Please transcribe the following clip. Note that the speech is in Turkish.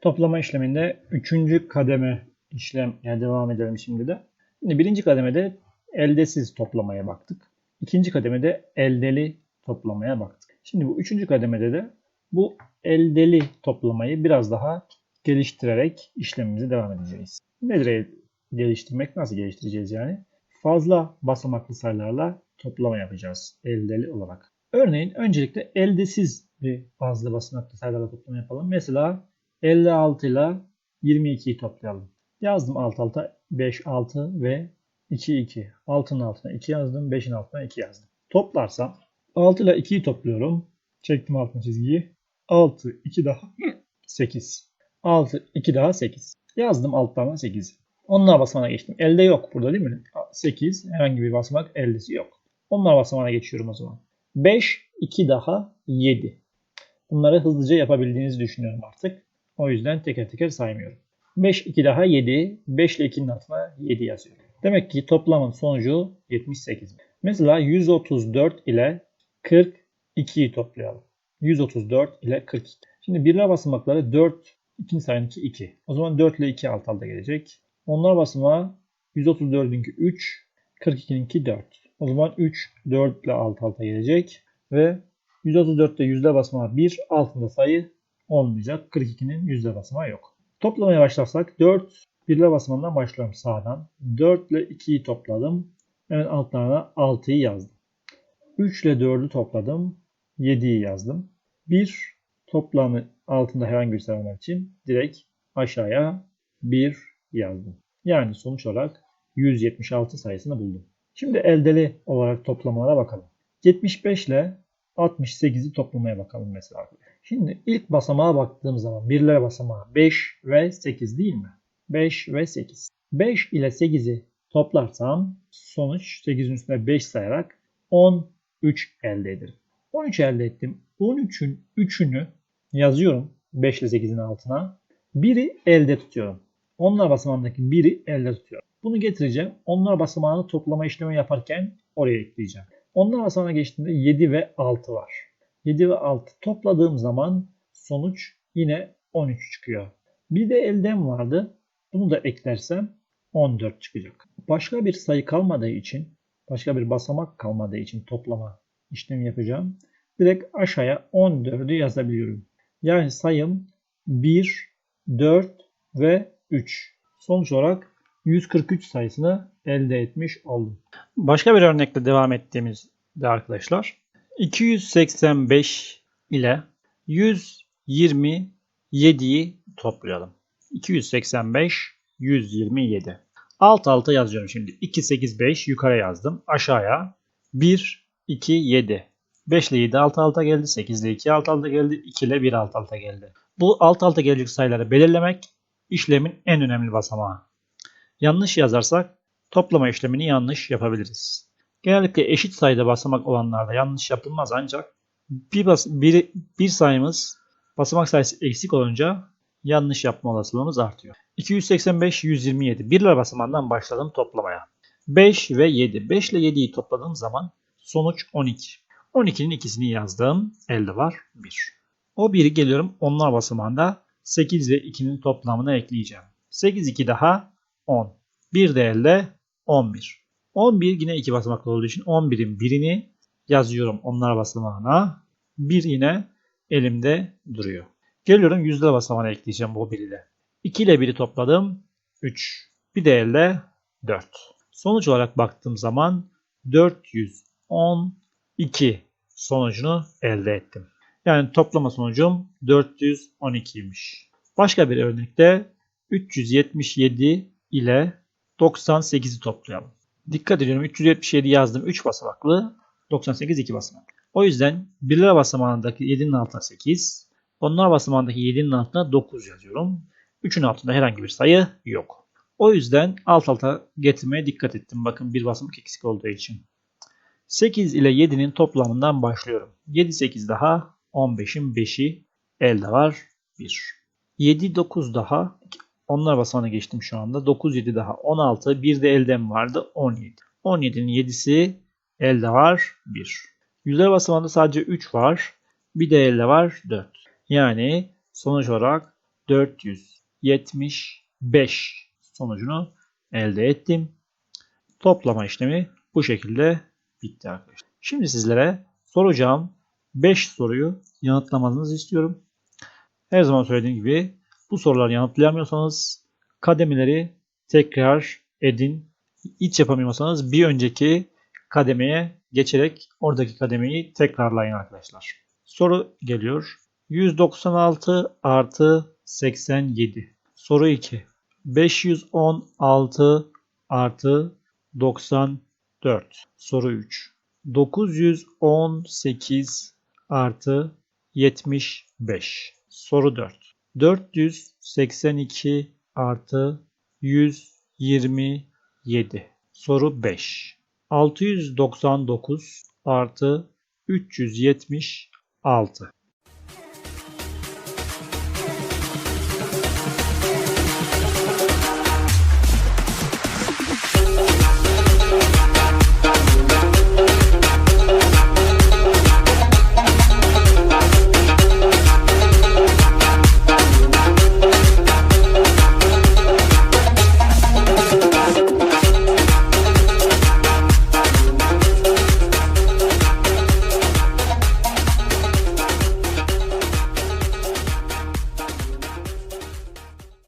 Toplama işleminde 3. kademe işlem yani devam edelim şimdi de. Şimdi birinci kademede eldesiz toplamaya baktık. İkinci kademede eldeli toplamaya baktık. Şimdi bu üçüncü kademede de bu eldeli toplamayı biraz daha geliştirerek işlemimize devam edeceğiz. Nedir el geliştirmek? Nasıl geliştireceğiz yani? Fazla basamaklı sayılarla toplama yapacağız eldeli olarak. Örneğin öncelikle eldesiz bir fazla basamaklı sayılarla toplama yapalım. Mesela 56 ile 22'yi toplayalım. Yazdım alt alta 5, 6 ve 2, 2. 6'nın altına 2 yazdım. 5'in altına 2 yazdım. Toplarsam 6 ile 2'yi topluyorum. Çektim altına çizgiyi. 6, 2 daha 8. 6, 2 daha 8. Yazdım altlarına 8. Onlar basamağına geçtim. Elde yok burada değil mi? 8. Herhangi bir basamak eldesi yok. Onlar basamağına geçiyorum o zaman. 5, 2 daha 7. Bunları hızlıca yapabildiğinizi düşünüyorum artık. O yüzden teker teker saymıyorum. 5, 2 daha 7. 5 ile 2'nin altına 7 yazıyorum. Demek ki toplamın sonucu 78. Mesela 134 ile 42'yi toplayalım. 134 ile 42. Şimdi birler basamakları 4, ikinci sayınınki 2. O zaman 4 ile 2 alt alta gelecek. Onlar basamağı 134'ünki 3, 42'ninki 4. O zaman 3, 4 ile alt alta gelecek. Ve 134'te yüzde basamağı 1, altında sayı olmayacak. 42'nin yüzde basamağı yok. Toplamaya başlarsak 4 birler basamağından başlıyorum sağdan. 4 ile 2'yi topladım. Hemen altlarına 6'yı yazdım. 3 ile 4'ü topladım. 7'yi yazdım. 1 toplamı altında herhangi bir sayı için direkt aşağıya 1 yazdım. Yani sonuç olarak 176 sayısını buldum. Şimdi eldeli olarak toplamalara bakalım. 75 ile 68'i toplamaya bakalım mesela. Şimdi ilk basamağa baktığım zaman birler basamağı 5 ve 8 değil mi? 5 ve 8. 5 ile 8'i toplarsam sonuç 8'in üstüne 5 sayarak 13 elde ederim. 13 elde ettim. 13'ün 3'ünü yazıyorum 5 ile 8'in altına. Biri elde tutuyorum. Onlar basamağındaki biri elde tutuyorum. Bunu getireceğim. Onlar basamağını toplama işlemi yaparken oraya ekleyeceğim. Onlar basamağına geçtiğinde 7 ve 6 var. 7 ve 6 topladığım zaman sonuç yine 13 çıkıyor. Bir de elden vardı. Bunu da eklersem 14 çıkacak. Başka bir sayı kalmadığı için, başka bir basamak kalmadığı için toplama işlemi yapacağım. Direkt aşağıya 14'ü yazabiliyorum. Yani sayım 1, 4 ve 3. Sonuç olarak 143 sayısını elde etmiş oldum. Başka bir örnekle devam ettiğimizde arkadaşlar 285 ile 127'yi toplayalım. 285 127. Alt alta yazıyorum şimdi. 2 8 5 yukarı yazdım. Aşağıya 1 2 7. 5 ile 7 alt alta geldi. 8 ile 2 alt alta geldi. 2 ile 1 alt alta geldi. Bu alt alta gelecek sayıları belirlemek işlemin en önemli basamağı. Yanlış yazarsak toplama işlemini yanlış yapabiliriz. Genellikle eşit sayıda basamak olanlarda yanlış yapılmaz ancak bir, bas bir, bir sayımız basamak sayısı eksik olunca yanlış yapma olasılığımız artıyor. 285 127 birler basamağından başladım toplamaya. 5 ve 7. 5 ile 7'yi topladığım zaman sonuç 12. 12'nin ikisini yazdım. Elde var 1. O 1'i geliyorum onlar basamağında 8 ve 2'nin toplamına ekleyeceğim. 8 2 daha 10. 1 de elde 11. 11 yine 2 basamaklı olduğu için 11'in birini yazıyorum onlar basamağına. 1 yine elimde duruyor. Geliyorum yüzde basamağına ekleyeceğim bu 1 ile. 2 ile 1'i topladım. 3. Bir de elde 4. Sonuç olarak baktığım zaman 412 sonucunu elde ettim. Yani toplama sonucum 412'ymiş. Başka bir örnekte 377 ile 98'i toplayalım. Dikkat ediyorum 377 yazdım 3 basamaklı 98 2 basamaklı. O yüzden birler basamağındaki 7'nin altına 8, onlar basamağındaki 7'nin altına 9 yazıyorum. 3'ün altında herhangi bir sayı yok. O yüzden alt alta getirmeye dikkat ettim. Bakın bir basamak eksik olduğu için. 8 ile 7'nin toplamından başlıyorum. 7 8 daha 15'in 5'i elde var 1. 7 9 daha onlar basamağına geçtim şu anda. 9 7 daha 16. Bir de elden vardı 17. 17'nin 7'si elde var 1. Yüzler basamağında sadece 3 var. Bir de elde var 4. Yani sonuç olarak 475 sonucunu elde ettim. Toplama işlemi bu şekilde bitti arkadaşlar. Şimdi sizlere soracağım 5 soruyu yanıtlamanızı istiyorum. Her zaman söylediğim gibi bu soruları yanıtlayamıyorsanız kademeleri tekrar edin. Hiç yapamıyorsanız bir önceki kademeye geçerek oradaki kademeyi tekrarlayın arkadaşlar. Soru geliyor. 196 artı 87. Soru 2. 516 artı 94. Soru 3. 918 artı 75. Soru 4. 482 artı 127. Soru 5. 699 artı 376.